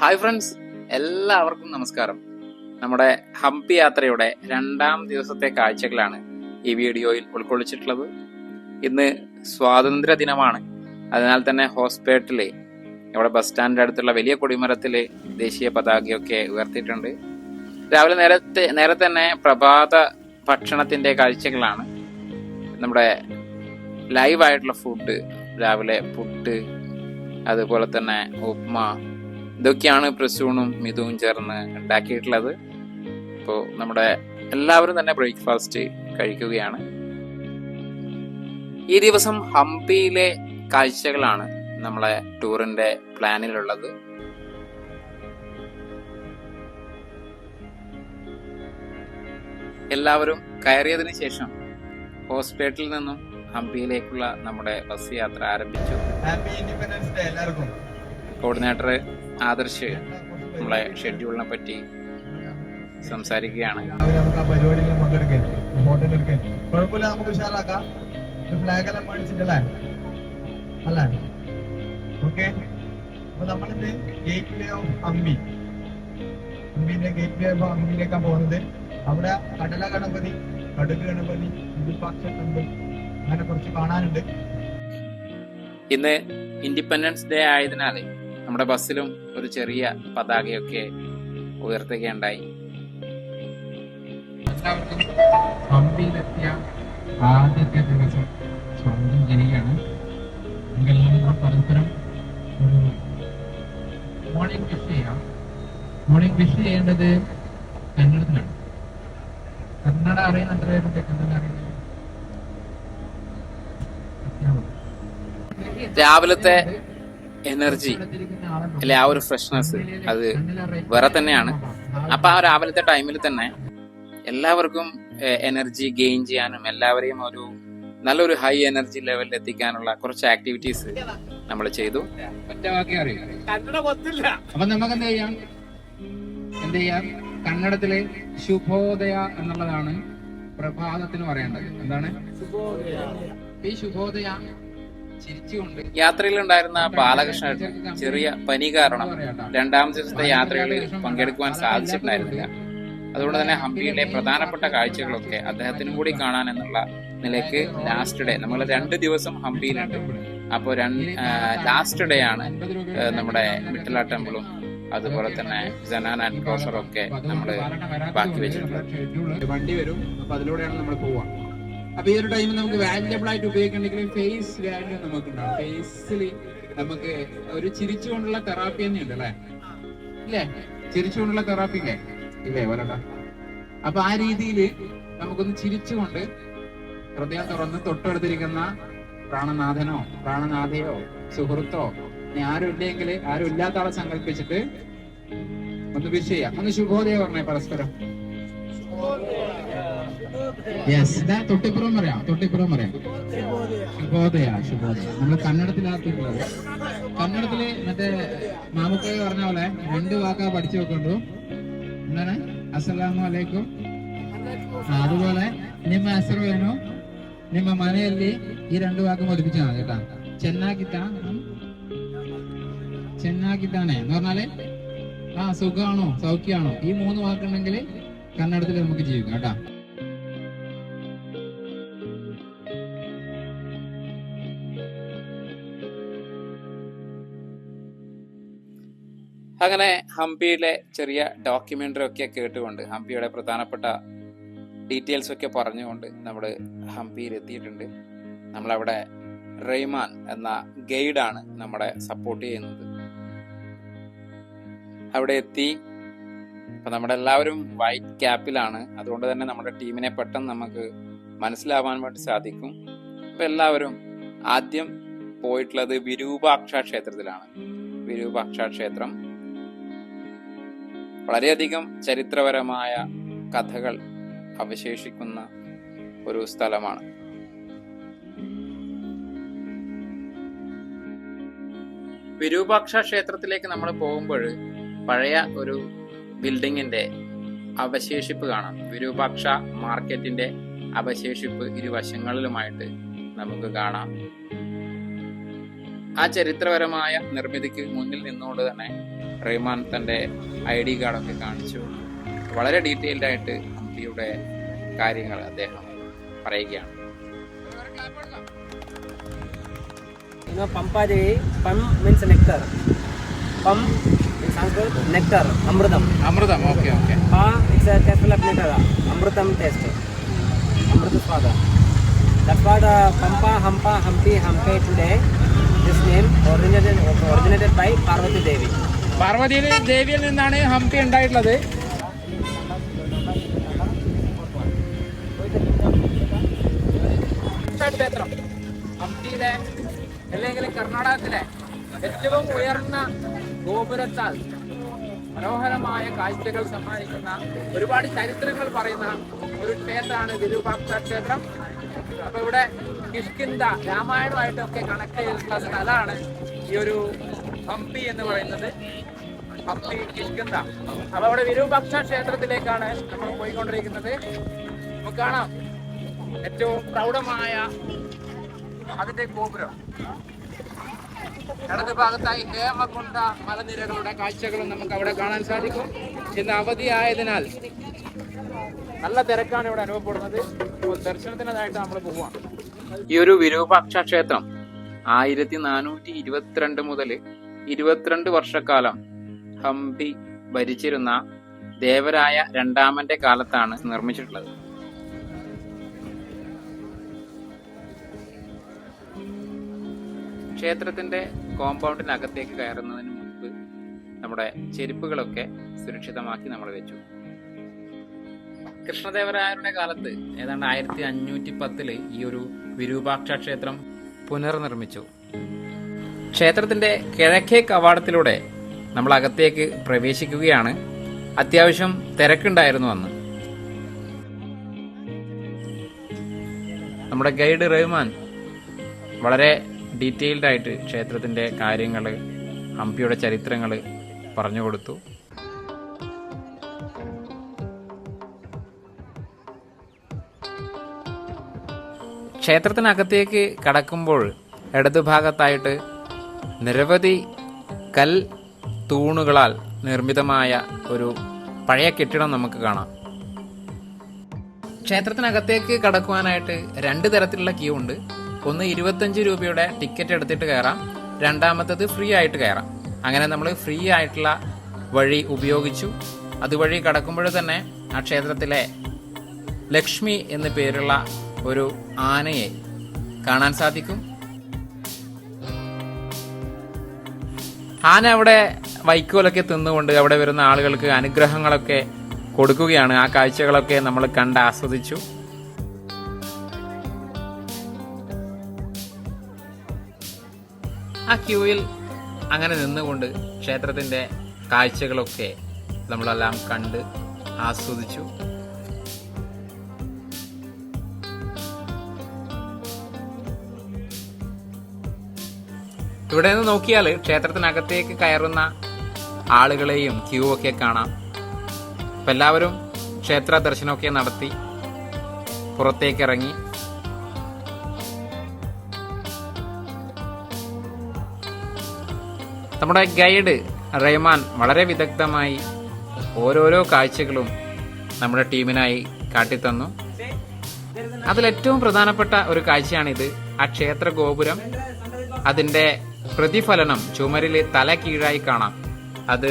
Hi friends എല്ലാവർക്കും നമസ്കാരം. നമ്മുടെ ഹംപി യാത്രയുടെ രണ്ടാം ദിവസത്തെ കാഴ്ചകളാണ് ഈ വീഡിയോയിൽ ഉൾക്കൊള്ളിച്ചിട്ടുള്ളത്. ഇന്ന് സ്വാതന്ത്ര്യ ദിനമാണ്. അതിനാൽ തന്നെ ഹോസ്പിറ്റലിൽ ഇവിടെ ബസ് സ്റ്റാൻഡിന്റെ അടുത്തുള്ള വലിയ കൊടിമരത്തിൽ ദേശീയ പതാകയൊക്കെ ഉയർത്തിയിട്ടുണ്ട്. രാവിലെ നേരത്തെ നേരെ തന്നെ പ്രഭാത ഭക്ഷണത്തിന്റെ കാഴ്ചകളാണ്. നമ്മുടെ ലൈവായിട്ടുള്ള ഫുഡ് രാവിലെ പുട്ട് അതുപോലെ തന്നെ ഉപ്മ ഇതൊക്കെയാണ് പ്രസൂണും മിതുവും ചേർന്ന് ഉണ്ടാക്കിയിട്ടുള്ളത്. അപ്പോൾ നമ്മുടെ എല്ലാവരും തന്നെ ബ്രേക്ക്ഫാസ്റ്റ് കഴിക്കുകയാണ്. ഈ ദിവസം ഹംപിയിലെ കാഴ്ചകളാണ് നമ്മളെ ടൂറിന്റെ പ്ലാനിലുള്ളത്. എല്ലാവരും കയറിയതിനു ശേഷം ഹോസ്പിറ്റലിൽ നിന്നും ഹംപിയിലേക്കുള്ള നമ്മുടെ ബസ് യാത്ര ആരംഭിച്ചു. കോർഡിനേറ്റർ ആദർശ് നമ്മളെ ഷെഡ്യൂളിനെ പറ്റി സംസാരിക്കുകയാണ്. പരിപാടിയിൽ പങ്കെടുക്കാൻ ഫോട്ടോ എടുക്കാൻ കുഴപ്പമില്ല നമുക്ക് ഉഷാറാക്കാം. ഫ്ലാഗ് എല്ലാം മേടിച്ചിട്ടല്ലേ അല്ലേ? ഓക്കെ അപ്പൊ നമ്മളിത് ഗേറ്റ് വേ ഓഫ് അമ്പി അമ്പിന്റെ ഗേറ്റ് വേ ഓഫ് അമ്പിയിലേക്കാണ് പോകുന്നത്. അവിടെ കടല ഗണപതി കടുക് ഗണപതി വിരൂപാക്ഷ ടെമ്പിൾ അങ്ങനെ കുറച്ച് കാണാനുണ്ട്. ഇന്ന് ഇൻഡിപെൻഡൻസ് ഡേ ആയതിനാൽ നമ്മുടെ ബസ്സിലും ഒരു ചെറിയ പതാകയൊക്കെ ഉയർത്തുകയുണ്ടായി. ഹംപിയിലെത്തിയ ആദ്യത്തെ ദിവസം സ്വാഗതം ചെയ്യുകയാണ് നമുക്കെല്ലാവരും പരസ്പരം ഒരു മോർണിംഗ് വിഷ് ചെയ്യാം. മോർണിംഗ് വിഷ് ചെയ്യേണ്ടത് കന്നഡത്തിലാണ്. കന്നഡ അറിയുന്ന എത്ര പേരുണ്ട് കന്നഡ അറിയുന്നത് രാവിലത്തെ എനർജി. അല്ലെ ആ ഒരു ഫ്രഷ്നെസ് അത് വേറെ തന്നെയാണ്. അപ്പൊ ആ രാവിലത്തെ ടൈമിൽ തന്നെ എല്ലാവർക്കും എനർജി ഗെയിൻ ചെയ്യാനും എല്ലാവരെയും ഒരു നല്ലൊരു ഹൈ എനർജി ലെവലിൽ എത്തിക്കാനുള്ള കുറച്ച് ആക്ടിവിറ്റീസ് നമ്മൾ ചെയ്തു. ഒറ്റ വാക്കേ അറിയൂ. അപ്പൊ നമുക്ക് എന്ത് ചെയ്യാം? എന്ത് ചെയ്യാം? കന്നഡത്തിലെ ശുഭോദയ എന്നുള്ളതാണ് പ്രഭാതത്തിന് പറയേണ്ടത്. എന്താണ്? ഈ ശുഭോദയ ഉണ്ടായിരുന്ന ബാലകൃഷ്ണൻ ചെറിയ പനി കാരണം രണ്ടാം ദിവസത്തെ യാത്രകളിൽ പങ്കെടുക്കുവാൻ സാധിച്ചിട്ടുണ്ടായിരുന്നില്ല. അതുകൊണ്ട് തന്നെ ഹംപിയിലെ പ്രധാനപ്പെട്ട കാഴ്ചകളൊക്കെ അദ്ദേഹത്തിനും കൂടി കാണാൻ എന്നുള്ള നിലയ്ക്ക് ലാസ്റ്റ് ഡേ നമ്മൾ രണ്ട് ദിവസം ഹംപിയിലുണ്ട്. അപ്പോൾ രണ്ട് ലാസ്റ്റ് ഡേ ആണ് നമ്മുടെ മിട്ടല ടെമ്പിളും അതുപോലെ തന്നെ ജനാൻ ആൻഡ് ഒക്കെ നമ്മൾ ബാക്കി വെച്ചിട്ടുണ്ട്. വണ്ടി വരും. അപ്പൊ അതിലൂടെയാണ് നമ്മൾ പോവാ അപ്പൊ ഈ ഒരു ടൈമിൽ നമുക്ക് വാല്യബിൾ ആയിട്ട് ഉപയോഗിക്കണമെങ്കിൽ ഫേസ് വാല്യൂ നമുക്ക് ഉണ്ടാവും ഫേസിൽ നമുക്ക് ഒരു ചിരിച്ചുകൊണ്ടുള്ള തെറാപ്പി തന്നെ ഉണ്ട് അല്ലേ? ഇല്ലേ? ചിരിച്ചുകൊണ്ടുള്ള തെറാപ്പി ഇല്ലേ? ഇല്ലേ വരണ്ട അപ്പൊ ആ രീതിയിൽ നമുക്കൊന്ന് ചിരിച്ചുകൊണ്ട് ഹൃദയം തുറന്ന് തൊട്ടടുത്തിരിക്കുന്ന പ്രാണനാഥനോ പ്രാണനാഥയോ സുഹൃത്തോ ആരും ഇല്ലെങ്കിൽ ആരും ഇല്ലാത്ത ആളെ സങ്കല്പിച്ചിട്ട് ഒന്ന് വിഷ് ചെയ്യാം. ഒന്ന് ശുഭോദയ പറഞ്ഞേ പരസ്പരം. യെസ് ഇതാ തൊട്ടിപ്പുറം പറയാം തൊട്ടിപ്പുറം പറയാം. ശുഭോദയ ശുഭോദയ. നമ്മൾ കന്നഡത്തിലാക്കിയിട്ടുള്ളത് കന്നഡത്തിൽ മറ്റേ മാമുക്കോയ പറഞ്ഞ പോലെ രണ്ട് വാക്ക പഠിച്ചു വെക്കുന്നു എന്താണ്? അസ്സലാമു അലൈക്കും. അതുപോലെ നിമ്മ അസർ വേണു നിമ്മ മനയല്ലി ഈ രണ്ട് വാക്കും പഠിപ്പിച്ചാ കേട്ടാ. ചെന്നാക്കിത്താ ചെന്നാക്കിത്താണേ. എന്ന് പറഞ്ഞാൽ ആ സുഖമാണോ സൗഖ്യമാണോ ഈ മൂന്ന് വാക്കുണ്ടെങ്കിൽ കന്നഡത്തിൽ നമുക്ക് ജീവിക്കാം കേട്ടാ. അങ്ങനെ ഹംപിയിലെ ചെറിയ ഡോക്യുമെന്ററി ഒക്കെ കേട്ടുകൊണ്ട് ഹംപിയുടെ പ്രധാനപ്പെട്ട ഡീറ്റെയിൽസ് ഒക്കെ പറഞ്ഞുകൊണ്ട് നമ്മൾ ഹംപിയിൽ എത്തിയിട്ടുണ്ട്. നമ്മളവിടെ റെയ്മാൻ എന്ന ഗൈഡാണ് നമ്മളെ സപ്പോർട്ട് ചെയ്യുന്നത്. അവിടെ എത്തി. അപ്പൊ നമ്മുടെ എല്ലാവരും വൈറ്റ് ക്യാപ്പിലാണ് അതുകൊണ്ട് തന്നെ നമ്മുടെ ടീമിനെ പെട്ടെന്ന് നമുക്ക് മനസ്സിലാവാൻ വേണ്ടി സാധിക്കും. അപ്പൊ എല്ലാവരും ആദ്യം പോയിട്ടുള്ളത് വിരൂപാക്ഷ ക്ഷേത്രത്തിലാണ്. വിരൂപാക്ഷ ക്ഷേത്രം. വളരെയധികം ചരിത്രപരമായ കഥകൾ അവശേഷിക്കുന്ന ഒരു സ്ഥലമാണ്. വിരൂപാക്ഷ ക്ഷേത്രത്തിലേക്ക് നമ്മൾ പോകുമ്പോൾ പഴയ ഒരു ബിൽഡിങ്ങിന്റെ അവശേഷിപ്പ് കാണാം. വിരൂപാക്ഷ മാർക്കറ്റിന്റെ അവശേഷിപ്പ് ഇരുവശങ്ങളിലുമായിട്ട് നമുക്ക് കാണാം. ആ ചരിത്രപരമായ നിർമ്മിതിക്ക് മുന്നിൽ നിന്നുകൊണ്ട് തന്നെ റഹ്മാൻ തന്റെ ഐ ഡി കാർഡൊക്കെ കാണിച്ചു. വളരെ ഡീറ്റെയിൽഡ് ആയിട്ട് ഹംപിയുടെ കാര്യങ്ങൾ അദ്ദേഹം പറയുകയാണ്. Originated by Parvati Devi. Parvathi ദേവിയിൽ നിന്നാണ് ഹംപി ഉണ്ടായിട്ടുള്ളത്. ക്ഷേത്രം. ഹംപിയിലെ അല്ലെങ്കിൽ കർണാടകത്തിലെ ഏറ്റവും ഉയർന്ന ഗോപുരത്താൽ മനോഹരമായ കാഴ്ചകൾ സമ്മാനിക്കുന്ന ഒരുപാട് ചരിത്രങ്ങൾ പറയുന്ന ഒരു ക്ഷേത്രമാണ് വിരൂപാക്ഷ ക്ഷേത്രം. അപ്പൊ ഇവിടെ കിഷ്കിന്ത രാമായണമായിട്ടൊക്കെ കണക്ട് ചെയ്തിട്ടുള്ള സ്ഥലമാണ് ഈ ഒരു ഹംപി എന്ന് പറയുന്നത്. കിഷ്കിന്ത അപ്പൊ അവിടെ വിരൂപക്ഷ ക്ഷേത്രത്തിലേക്കാണ് നമ്മൾ പോയിക്കൊണ്ടിരിക്കുന്നത്. നമുക്ക് കാണാം. ഏറ്റവും പ്രൗഢമായ അതിന്റെ ഗോപുരം. ഇടത് ഭാഗത്തായി ഹേമകുണ്ട മലനിരകളുടെ കാഴ്ചകളും നമുക്ക് അവിടെ കാണാൻ സാധിക്കും. ഇന്ന് അവധിയായതിനാൽ നല്ല തിരക്കാണ് ഇവിടെ അനുഭവപ്പെടുന്നത്. ദർശനത്തിനായിട്ട് നമ്മൾ പോവാണ് ഈ ഒരു വിരൂപാക്ഷ ക്ഷേത്രം ആയിരത്തി നാനൂറ്റി ഇരുപത്തിരണ്ട് മുതൽ ഇരുപത്തിരണ്ട് വർഷക്കാലം ഹംപി ഭരിച്ചിരുന്ന ദേവരായ രണ്ടാമന്റെ കാലത്താണ് നിർമ്മിച്ചിട്ടുള്ളത്. ക്ഷേത്രത്തിന്റെ കോമ്പൗണ്ടിനകത്തേക്ക് കയറുന്നതിന് മുൻപ് നമ്മുടെ ചെരുപ്പുകളൊക്കെ സുരക്ഷിതമാക്കി നമ്മൾ വെച്ചു. കൃഷ്ണദേവരായരുടെ കാലത്ത് ഏതാണ്ട് ആയിരത്തി അഞ്ഞൂറ്റി പത്തിൽ ഈ ഒരു വിരൂപാക്ഷ ക്ഷേത്രം പുനർനിർമ്മിച്ചു. ക്ഷേത്രത്തിന്റെ കിഴക്കേ കവാടത്തിലൂടെ നമ്മൾ അകത്തേക്ക് പ്രവേശിക്കുകയാണ്. അത്യാവശ്യം തിരക്കുണ്ടായിരുന്നു അന്ന്. നമ്മുടെ ഗൈഡ് റഹ്മാൻ വളരെ ഡീറ്റെയിൽഡ് ആയിട്ട് ക്ഷേത്രത്തിന്റെ കാര്യങ്ങൾ ഹംപിയുടെ ചരിത്രങ്ങൾ പറഞ്ഞു കൊടുത്തു. ക്ഷേത്രത്തിനകത്തേക്ക് കടക്കുമ്പോൾ ഇടതുഭാഗത്തായിട്ട് നിരവധി കൽ തൂണുകളാൽ നിർമ്മിതമായ ഒരു പഴയ കെട്ടിടം നമുക്ക് കാണാം. ക്ഷേത്രത്തിനകത്തേക്ക് കടക്കുവാനായിട്ട് രണ്ട് തരത്തിലുള്ള ക്യൂ ഉണ്ട്. ഒന്ന് ഇരുപത്തഞ്ച് രൂപയുടെ ടിക്കറ്റ് എടുത്തിട്ട് കയറാം. രണ്ടാമത്തത് ഫ്രീ ആയിട്ട് കയറാം. അങ്ങനെ നമ്മൾ ഫ്രീ ആയിട്ടുള്ള വഴി ഉപയോഗിച്ചു. അതുവഴി കടക്കുമ്പോൾ തന്നെ ആ ക്ഷേത്രത്തിലെ ലക്ഷ്മി എന്നു പേരുള്ള ഒരു ആനയെ കാണാൻ സാധിക്കും. ആന അവിടെ വൈക്കോലൊക്കെ തിന്നുകൊണ്ട് അവിടെ വരുന്ന ആളുകൾക്ക് അനുഗ്രഹങ്ങളൊക്കെ കൊടുക്കുകയാണ്. ആ കാഴ്ചകളൊക്കെ നമ്മൾ കണ്ട് ആസ്വദിച്ചു. ആ ക്യൂവിൽ അങ്ങനെ നിന്നുകൊണ്ട് ക്ഷേത്രത്തിന്റെ കാഴ്ചകളൊക്കെ നമ്മളെല്ലാം കണ്ട് ആസ്വദിച്ചു. ഇവിടെ നിന്ന് നോക്കിയാൽ ക്ഷേത്രത്തിനകത്തേക്ക് കയറുന്ന ആളുകളെയും ക്യൂ ഒക്കെ കാണാം. അപ്പം എല്ലാവരും ക്ഷേത്ര ദർശനമൊക്കെ നടത്തി പുറത്തേക്ക് ഇറങ്ങി നമ്മുടെ ഗൈഡ് റഹ്മാൻ വളരെ വിദഗ്ധമായി ഓരോരോ കാഴ്ചകളും നമ്മുടെ ടീമിനായി കാട്ടിത്തന്നു. അതിലേറ്റവും പ്രധാനപ്പെട്ട ഒരു കാഴ്ചയാണിത്. ആ ക്ഷേത്ര ഗോപുരം അതിന്റെ പ്രതിഫലനം ചുമരിൽ തല കീഴായി കാണാം. അത്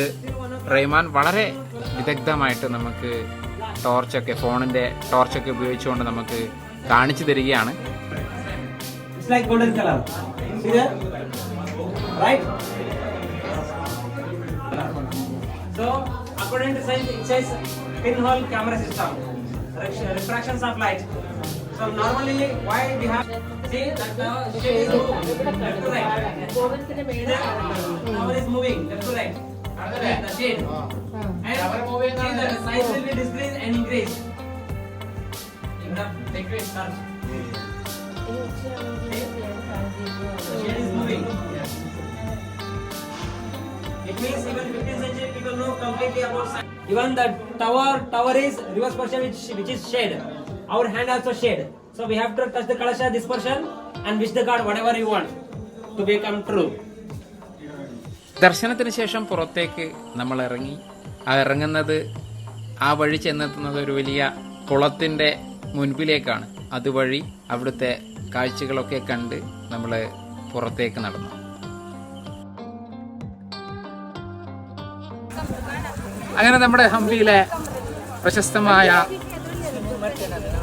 റഹ്മാൻ വളരെ വിദഗ്ധമായിട്ട് നമുക്ക് ടോർച്ചൊക്കെ ഫോണിന്റെ ടോർച്ചൊക്കെ ഉപയോഗിച്ചുകൊണ്ട് നമുക്ക് കാണിച്ചു തരികയാണ്. See that? The shade is moving left to right. Now it is moving. Left to right. The shade. And the size will be decreased and increased. In the decrease search. The shade is moving. It means even 15th century people know completely about science. Even the tower, tower is reverse portion which, which is shade. Our hand also shade. So we have to touch the kalasha this portion and wish the god whatever you want to become true. ദർശനത്തിന് ശേഷം പുറത്തേക്ക് നമ്മൾ ഇറങ്ങി ആ ഇറങ്ങുന്നത് ആ വഴി ചെന്നെത്തുന്നത് ഒരു വലിയ കുളത്തിന്റെ മുൻപിലേക്കാണ്. അതുവഴി അവിടുത്തെ കാഴ്ചകളൊക്കെ കണ്ട് നമ്മൾ പുറത്തേക്ക് നടന്നു. അങ്ങനെ നമ്മുടെ ഹംപിയിലെ പ്രശസ്തമായ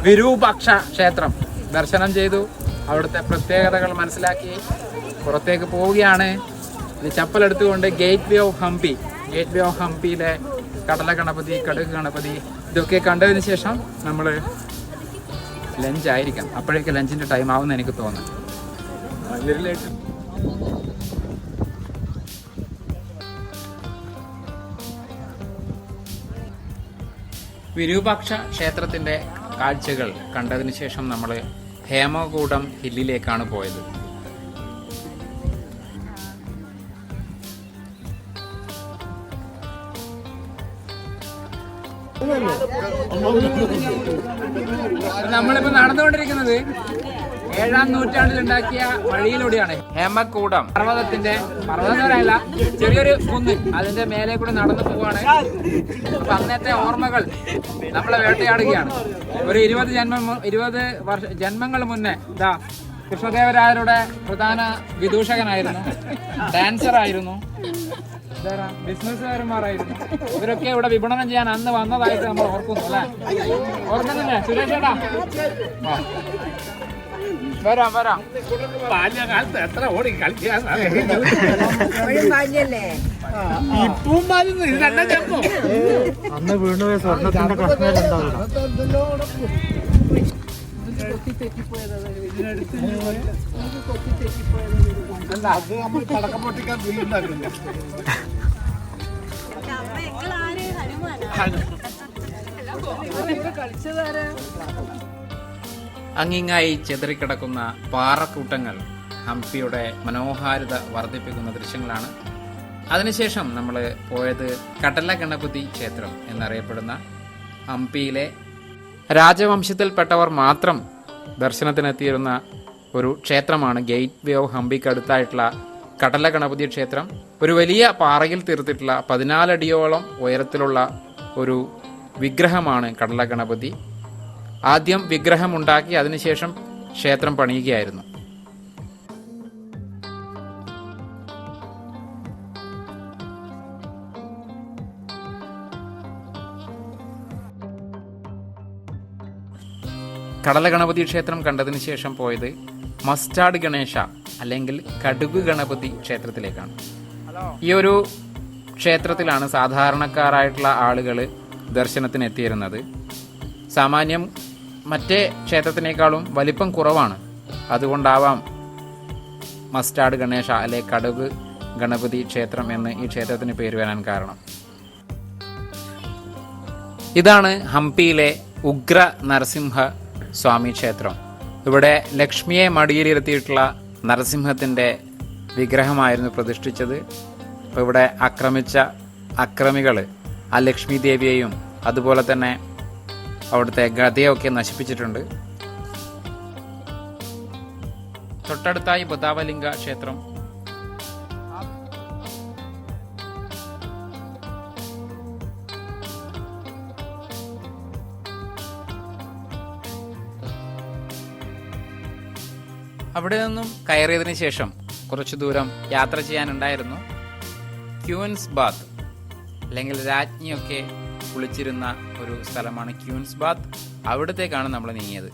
വിരൂപാക്ഷ ക്ഷേത്രം ദർശനം ചെയ്തു. അവിടുത്തെ പ്രത്യേകതകൾ മനസ്സിലാക്കി പുറത്തേക്ക് പോവുകയാണ്. ഇത് ചപ്പലെടുത്തുകൊണ്ട് gateway of Hampi gateway of ഹംപിയിലെ കടല ഗണപതി കടുക് ഗണപതി ഇതൊക്കെ കണ്ടതിന് ശേഷം നമ്മൾ ലഞ്ച് ആയിരിക്കാം അപ്പോഴേക്ക് ലഞ്ചിന്റെ ടൈം ആവുമെന്ന് എനിക്ക് തോന്നുന്നു. വിരൂപാക്ഷ ക്ഷേത്രത്തിന്റെ കാഴ്ചകൾ കണ്ടതിന് ശേഷം നമ്മൾ ഹേമകൂടം ഹില്ലിലേക്കാണ് പോയത്. നമ്മളിപ്പോ നടന്നുകൊണ്ടിരിക്കുന്നത് ഏഴാം നൂറ്റാണ്ടിൽ ഉണ്ടാക്കിയ വഴിയിലൂടെയാണ്. ഹേമക്കൂടം. പർവതത്തിന്റെ പർവതം പറയല്ല ചെറിയൊരു കുന്ന് അതിന്റെ മേലെ കൂടെ നടന്നു പോവാണ്. അന്നത്തെ ഓർമ്മകൾ നമ്മളെ വേട്ടയാടുകയാണ്. ഒരു ഇരുപത് ജന്മം ഇരുപത് വർഷ ജന്മങ്ങൾ മുന്നേ ഇതാ കൃഷ്ണദേവരായരുടെ പ്രധാന വിദൂഷകനായിരുന്നു. ഡാൻസർ ആയിരുന്നു? ബിസിനസ്സുകാരന്മാരായിരുന്നു. ഇവരൊക്കെ ഇവിടെ വിപണനം ചെയ്യാൻ അന്ന് വന്നതായിട്ട് നമ്മൾ ഓർക്കുന്നു അല്ലേ? ഓർക്കുന്നില്ലേ? സുരേഷ് ചേട്ടാ. വരാം വരാം. ബാല്യകാലത്ത് എത്ര ഓടി കളിക്കാൻ ഇപ്പൊ ഇത് ചെറുപ്പം അന്ന് വീണു സ്വർണത്തിന്റെ പ്രശ്നമുണ്ടാവില്ല അത് നമ്മൾ പടക്കം പൊട്ടിക്കാൻ വീടുണ്ടാക്കില്ല അങ്ങിങ്ങായി ചെതറിക്കിടക്കുന്ന പാറക്കൂട്ടങ്ങൾ ഹംപിയുടെ മനോഹാരിത വർദ്ധിപ്പിക്കുന്ന ദൃശ്യങ്ങളാണ്. അതിനുശേഷം നമ്മൾ പോയത് കടല ഗണപതി ക്ഷേത്രം എന്നറിയപ്പെടുന്ന ഹംപിയിലെ രാജവംശത്തിൽപ്പെട്ടവർ മാത്രം ദർശനത്തിനെത്തിയിരുന്ന ഒരു ക്ഷേത്രമാണ്. ഗേറ്റ് വേ ഓഫ് ഹംപിക്ക് അടുത്തായിട്ടുള്ള കടല ഗണപതി ക്ഷേത്രം. ഒരു വലിയ പാറയിൽ തീർത്തിട്ടുള്ള പതിനാലടിയോളം ഉയരത്തിലുള്ള ഒരു വിഗ്രഹമാണ് കടല ഗണപതി. ആദ്യം വിഗ്രഹമുണ്ടാക്കി അതിനുശേഷം ക്ഷേത്രം പണിയുകയായിരുന്നു. കടല ഗണപതി ക്ഷേത്രം കണ്ടതിന് ശേഷം പോയത് മസ്റ്റാർഡ് ഗണേശ അല്ലെങ്കിൽ കടുക് ഗണപതി ക്ഷേത്രത്തിലേക്കാണ്. ഈ ഒരു ക്ഷേത്രത്തിലാണ് സാധാരണക്കാരായിട്ടുള്ള ആളുകൾ ദർശനത്തിന് എത്തിയിരുന്നത് സാമാന്യം മറ്റേ ക്ഷേത്രത്തിനേക്കാളും വലിപ്പം കുറവാണ്. അതുകൊണ്ടാവാം മസ്റ്റാർഡ് ഗണേശ അല്ലെ കടുക് ഗണപതി ക്ഷേത്രം എന്ന് ഈ ക്ഷേത്രത്തിന് പേര് വരാൻ കാരണം. ഇതാണ് ഹംപിയിലെ ഉഗ്ര നരസിംഹ സ്വാമി ക്ഷേത്രം. ഇവിടെ ലക്ഷ്മിയെ മടിയിലിരുത്തിയിട്ടുള്ള നരസിംഹത്തിന്റെ വിഗ്രഹമായിരുന്നു പ്രതിഷ്ഠിച്ചത്. അപ്പോൾ ഇവിടെ ആക്രമിച്ച അക്രമികൾ ആ ലക്ഷ്മി ദേവിയെയും അതുപോലെ തന്നെ അവിടുത്തെ ഗതയൊക്കെ നശിപ്പിച്ചിട്ടുണ്ട്. തൊട്ടടുത്തായി ബദാവലിംഗ ക്ഷേത്രം. അവിടെ നിന്നും കയറിയതിന് ശേഷം കുറച്ചു ദൂരം യാത്ര ചെയ്യാനുണ്ടായിരുന്നു. ക്യൂൻസ് ബാത്ത് അല്ലെങ്കിൽ രാജ്ഞിയൊക്കെ കുളിച്ചിരുന്ന ഒരു സ്ഥലമാണ് ക്യൂൻസ് ബാത്ത് അവിടത്തേക്കാണ് നമ്മൾ നീങ്ങിയത്.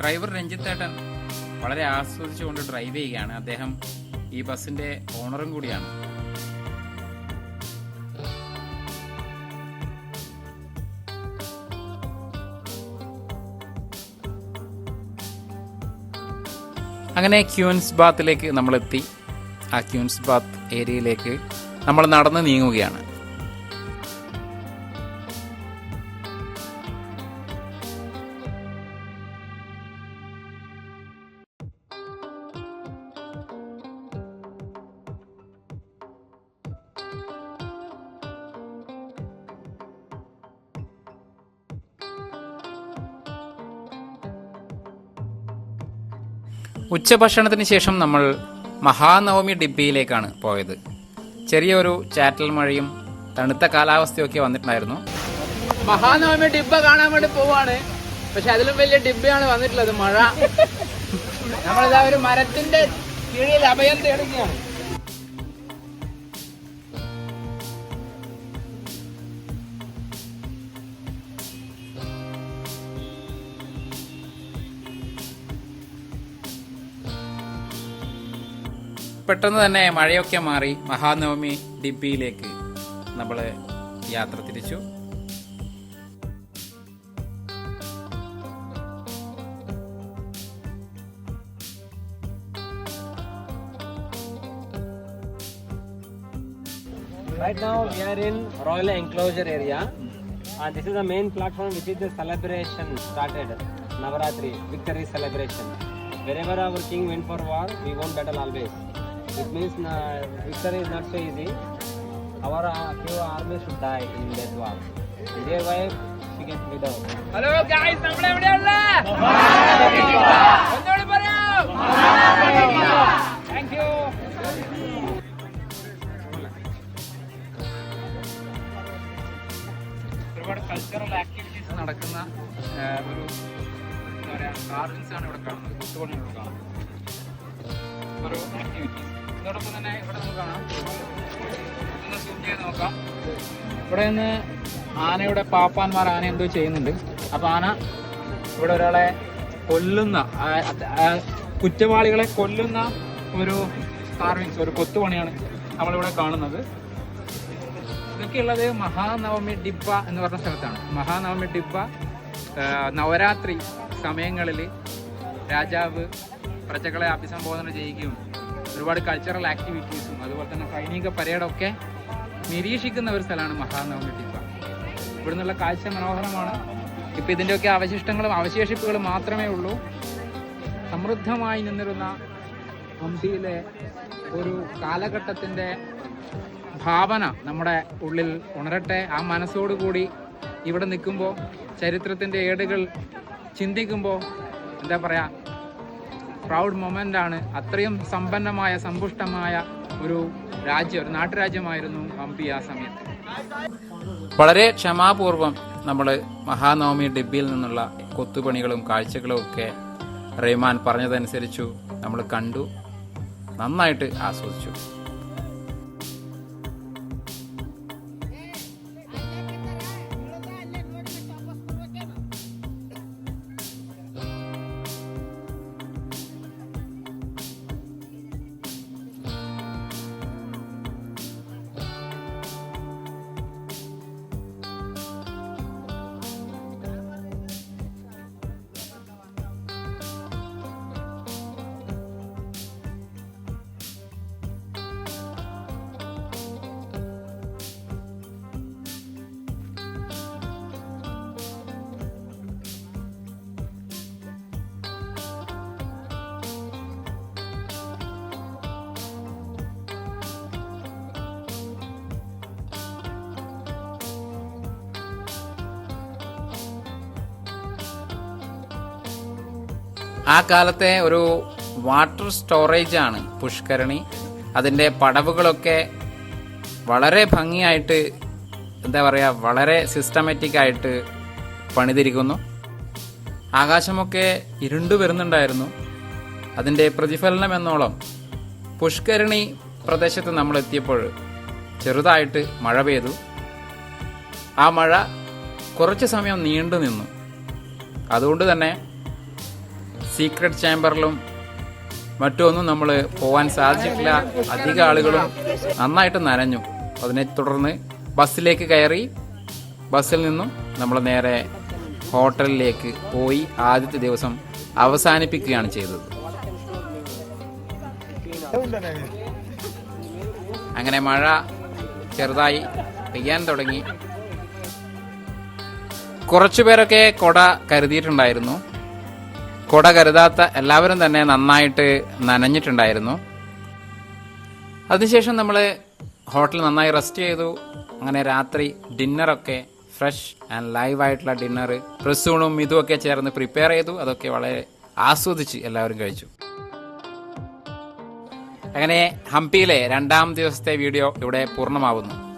ഡ്രൈവർ രഞ്ജിത്തേട്ടൻ വളരെ ആസ്വദിച്ചുകൊണ്ട് ഡ്രൈവ് ചെയ്യുകയാണ്. അദ്ദേഹം ഈ ബസ്സിന്റെ ഓണറും കൂടിയാണ്. അങ്ങനെ ക്യൂൻസ് ബാത്തിലേക്ക് നമ്മൾ എത്തി ആ ക്യൂൻസ് ബാത്ത് ഏരിയയിലേക്ക് നമ്മൾ നടന്ന് നീങ്ങുകയാണ്. ഉച്ചഭക്ഷണത്തിന് ശേഷം നമ്മൾ മഹാനവമി ഡിബിയിലേക്കാണ് പോയത്. ചെറിയൊരു ചാറ്റൽ മഴയും തണുത്ത കാലാവസ്ഥയൊക്കെ വന്നിട്ടുണ്ടായിരുന്നു. മഹാനവമി ഡിബ്ബ കാണാൻ വേണ്ടി പോവാണ്. പക്ഷെ അതിലും വലിയ ഡിബ്ബയാണ് വന്നിട്ടുള്ളത് മഴ. നമ്മളിതാ ഒരു മരത്തിന്റെ കീഴിൽ അഭയം തേടുകയാണ്. പെട്ടെന്ന് തന്നെ മഴയൊക്കെ മാറി മഹാനവമി ഡിബിയിലേക്ക് നമ്മൾ യാത്ര തിരിച്ചു Right now we are in Royal Enclosure area and this is the main platform which is the celebration started Navaratri victory celebration. Wherever our king went for war, we won battle always. It means uh, victory is not so easy. Our uh, few armies should die in that war. And thereby we get freedom. Hello guys നമ്മൾ എവിടെയുള്ള ഒന്നുകൂടി പറയാം thank you ഒരുപാട് cultural activities നടക്കുന്ന ആ, ഒരു എന്താ പറയാ ഗാർഡൻസ് ആണ് ഇവിടെ കാണുന്നത് കുത്തുപണികൾ കാണുന്നത് ഒരു ആക്ടിവിറ്റീസ് അതോടൊപ്പം തന്നെ ഇവിടെ നമുക്ക് കാണാം. ഒന്ന് സൂം ചെയ്ത് നോക്കാം. ഇവിടെ നിന്ന് ആനയുടെ പാപ്പാന്മാർ ആന എന്തോ ചെയ്യുന്നുണ്ട്. അപ്പൊ ആന ഇവിടെ ഒരാളെ കൊല്ലുന്ന കുറ്റവാളികളെ കൊല്ലുന്ന ഒരു കാർവിങ്സ് ഒരു കൊത്തുപണിയാണ് നമ്മളിവിടെ കാണുന്നത്. ഇതൊക്കെയുള്ളത് മഹാനവമി ഡിബ്ബ എന്ന് പറഞ്ഞ സ്ഥലത്താണ്. മഹാനവമി ഡിബ്ബ നവരാത്രി സമയങ്ങളിൽ രാജാവ് പ്രജകളെ അഭിസംബോധന ചെയ്യുകയും ഒരുപാട് കൾച്ചറൽ ആക്ടിവിറ്റീസും അതുപോലെ തന്നെ സൈനിക പരേഡൊക്കെ നിരീക്ഷിക്കുന്ന ഒരു സ്ഥലമാണ് മഹാനവമി ടിപ്പ ഇവിടെ നിന്നുള്ള കാഴ്ച മനോഹരമാണ്. ഇപ്പം ഇതിന്റെയൊക്കെ അവശിഷ്ടങ്ങളും അവശേഷിപ്പുകളും മാത്രമേ ഉള്ളൂ. സമൃദ്ധമായി നിന്നിരുന്ന ഹംപിയിലെ ഒരു കാലഘട്ടത്തിന്റെ ഭാവന നമ്മുടെ ഉള്ളിൽ ഉണരട്ടെ. ആ മനസ്സോടുകൂടി ഇവിടെ നിൽക്കുമ്പോൾ ചരിത്രത്തിന്റെ ഏടുകൾ ചിന്തിക്കുമ്പോൾ എന്താ പറയുക പ്രൗഡ് ആണ്. അത്രയും സമ്പന്നമായ സമ്പുഷ്ടമായ ഒരു രാജ്യം ഒരു നാട്ടുരാജ്യമായിരുന്നു ഹംപി ആ സമയത്ത് വളരെ ക്ഷമാപൂർവം നമ്മൾ മഹാനവമി ഡിബിയിൽ നിന്നുള്ള കൊത്തുപണികളും കാഴ്ചകളും ഒക്കെ റഹ്മാൻ പറഞ്ഞതനുസരിച്ചു നമ്മൾ കണ്ടു. നന്നായിട്ട് ആസ്വദിച്ചു. ആ കാലത്തെ ഒരു വാട്ടർ സ്റ്റോറേജ് ആണ് പുഷ്കരണി. അതിന്റെ പടവുകളൊക്കെ വളരെ ഭംഗിയായിട്ട് എന്താ പറയുക വളരെ സിസ്റ്റമാറ്റിക് ആയിട്ട് പണിതിരിക്കുന്നു. ആകാശമൊക്കെ ഇരുണ്ടു വരുന്നുണ്ടായിരുന്നു. അതിന്റെ പ്രതിഫലനം എന്നോളം പുഷ്കരണി പ്രദേശത്ത് നമ്മൾ എത്തിയപ്പോൾ ചെറുതായിട്ട് മഴ പെയ്തു. ആ മഴ കുറച്ച് സമയം നീണ്ടു നിന്നു അതുകൊണ്ട് തന്നെ സീക്രട്ട് ചാമ്പറിലും മറ്റൊന്നും നമ്മൾ പോകാൻ സാധിച്ചിട്ടില്ല. അധിക ആളുകളും നന്നായിട്ട് നനഞ്ഞു. അതിനെ തുടർന്ന് ബസ്സിലേക്ക് കയറി ബസ്സിൽ നിന്നും നമ്മൾ നേരെ ഹോട്ടലിലേക്ക് പോയി ആദ്യത്തെ ദിവസം അവസാനിപ്പിക്കുകയാണ് ചെയ്തത്. അങ്ങനെ മഴ ചെറുതായി പെയ്യാൻ തുടങ്ങി. കുറച്ചുപേരൊക്കെ കൊട കരുതിയിട്ടുണ്ടായിരുന്നു. കൊട കരുതാത്ത എല്ലാവരും തന്നെ നന്നായിട്ട് നനഞ്ഞിട്ടുണ്ടായിരുന്നു. അതിനുശേഷം നമ്മൾ ഹോട്ടൽ നന്നായി റെസ്റ്റ് ചെയ്തു. അങ്ങനെ രാത്രി ഡിന്നറൊക്കെ ഫ്രഷ് ആൻഡ് ലൈവ് ആയിട്ടുള്ള ഡിന്നർ പ്രസൂണും ഇതുമൊക്കെ ചേർന്ന് പ്രിപ്പയർ ചെയ്തു. അതൊക്കെ വളരെ ആസ്വദിച്ച് എല്ലാവരും കഴിച്ചു. അങ്ങനെ ഹംപിയിലെ രണ്ടാം ദിവസത്തെ വീഡിയോ ഇവിടെ പൂർണമാവുന്നു.